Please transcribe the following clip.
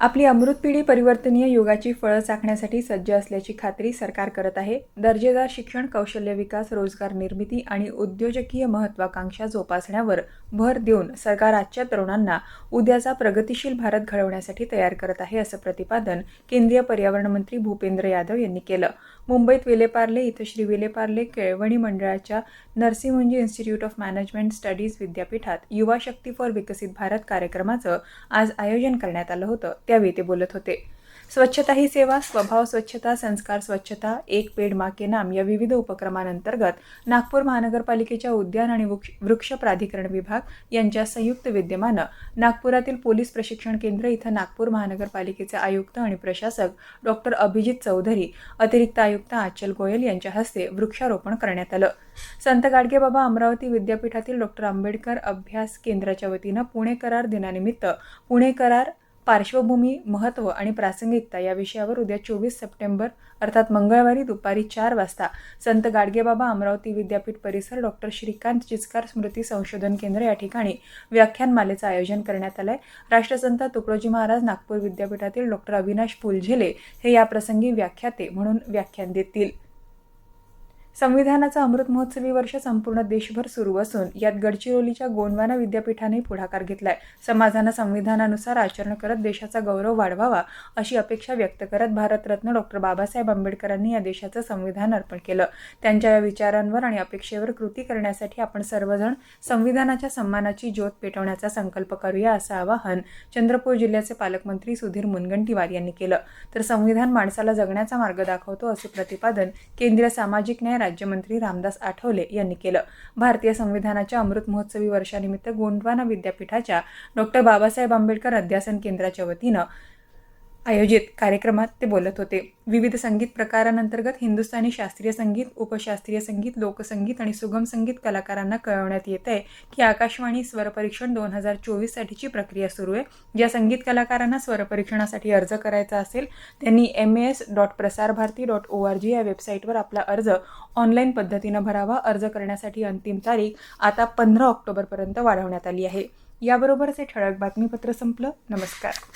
आपली अमृत पिढी परिवर्तनीय युगाची फळं चाखण्यासाठी सज्ज असल्याची खात्री सरकार करत आहे. दर्जेदार शिक्षण कौशल्य विकास रोजगार निर्मिती आणि उद्योजकीय महत्वाकांक्षा जोपासण्यावर भर देऊन सरकार आजच्या तरुणांना उद्याचा प्रगतिशील भारत घडवण्यासाठी तयार करत आहे असं प्रतिपादन केंद्रीय पर्यावरण मंत्री भूपेंद्र यादव यांनी केलं. मुंबईत विलेपार्ले इथं श्री विलेपार्ले केळवणी मंडळाच्या Narsinhji Institute of Management Studies विद्यापीठात युवा शक्ती फॉर विकसित भारत कार्यक्रमाचं आज आयोजन करण्यात आलं होतं. त्यावेळी ते बोलत होते. स्वच्छता ही सेवा स्वभाव स्वच्छता संस्कार स्वच्छता एक पेड मा के नाम या विविध उपक्रमांतर्गत नागपूर महानगरपालिकेच्या उद्यान आणि वृक्ष वृक्ष प्राधिकरण विभाग यांच्या संयुक्त विद्यमानं नागपुरातील पोलीस प्रशिक्षण केंद्र इथं नागपूर महानगरपालिकेचे आयुक्त आणि प्रशासक डॉक्टर अभिजित चौधरी अतिरिक्त आयुक्त आचल गोयल यांच्या हस्ते वृक्षारोपण करण्यात आलं. संत गाडगेबाबा अमरावती विद्यापीठातील डॉक्टर आंबेडकर अभ्यास केंद्राच्या वतीनं पुणे करार दिनानिमित्त पुणे करार पार्श्वभूमी महत्त्व आणि प्रासंगिकता या विषयावर उद्या चोवीस सप्टेंबर अर्थात मंगळवारी दुपारी चार वाजता संत गाडगेबाबा अमरावती विद्यापीठ परिसर डॉक्टर श्रीकांत चिचकार स्मृती संशोधन केंद्र या ठिकाणी व्याख्यानमालेचं आयोजन करण्यात आलं आहे राष्ट्रसंत तुकडोजी महाराज नागपूर विद्यापीठातील डॉक्टर अविनाश फुलझेले हे याप्रसंगी व्याख्याते म्हणून व्याख्यान देतील. संविधानाचा अमृत महोत्सवी वर्ष संपूर्ण देशभर सुरू असून यात गडचिरोलीच्या गोंडवाना विद्यापीठाने पुढाकार घेतलाय. समाजानं संविधानानुसार आचरण करत देशाचा गौरव वाढवावा अशी अपेक्षा व्यक्त करत भारतरत्न डॉक्टर बाबासाहेब आंबेडकरांनी या देशाचं संविधान अर्पण केलं. त्यांच्या या विचारांवर आणि अपेक्षेवर कृती करण्यासाठी आपण सर्वजण संविधानाच्या सन्मानाची ज्योत पेटवण्याचा संकल्प करूया असं आवाहन चंद्रपूर जिल्ह्याचे पालकमंत्री सुधीर मुनगंटीवार यांनी केलं. तर संविधान माणसाला जगण्याचा मार्ग दाखवतो असे प्रतिपादन केंद्रीय सामाजिक न्याय राज्यमंत्री रामदास आठवले यांनी केलं. भारतीय संविधानाच्या अमृत महोत्सवी वर्षानिमित्त गोंडवाना विद्यापीठाच्या डॉक्टर बाबासाहेब आंबेडकर अध्यासन केंद्राच्या वतीनं आयोजित कार्यक्रमात ते बोलत होते. विविध संगीत प्रकारांतर्गत हिंदुस्थानी शास्त्रीय संगीत उपशास्त्रीय संगीत लोकसंगीत आणि सुगम संगीत कलाकारांना कळवण्यात येत आहे की आकाशवाणी स्वरपरीक्षण दोन हजार चोवीससाठीची प्रक्रिया सुरू आहे. ज्या संगीत कलाकारांना स्वरपरीक्षणासाठी अर्ज करायचा असेल त्यांनी M S dot Prasarbharati dot O R G या वेबसाईटवर आपला अर्ज ऑनलाईन पद्धतीनं भरावा. अर्ज करण्यासाठी अंतिम तारीख आता पंधरा ऑक्टोबरपर्यंत वाढवण्यात आली आहे. याबरोबरच हे ठळक बातमीपत्र संपलं. नमस्कार.